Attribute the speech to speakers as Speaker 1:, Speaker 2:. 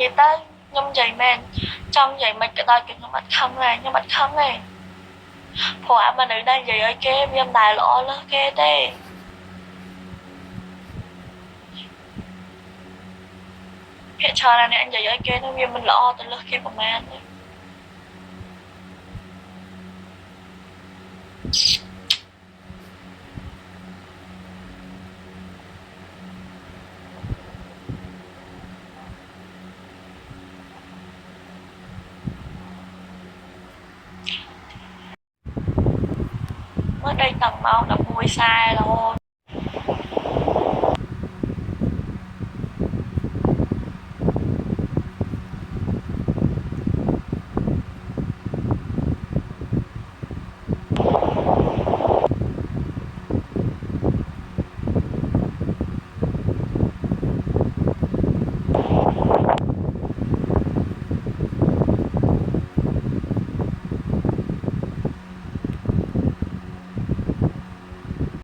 Speaker 1: និយាយទៅខ្ញុំនិយាយមែនចង់និយាយមិនក៏ដោយគឺខ្ញុំអត់ខឹងដែរខ្ញុំអត់ខឹងទេព្រោះអាមនុស្សដែលនិយាយឲ្យគេវាមិនដែលល្អលើសគេទេភាគច្រើនអ្នកនិយាយឲ្យគេនោះវាមិនល្អទៅលើសគេប្រហែលទេ mới đây tuần mau là mua sai rồi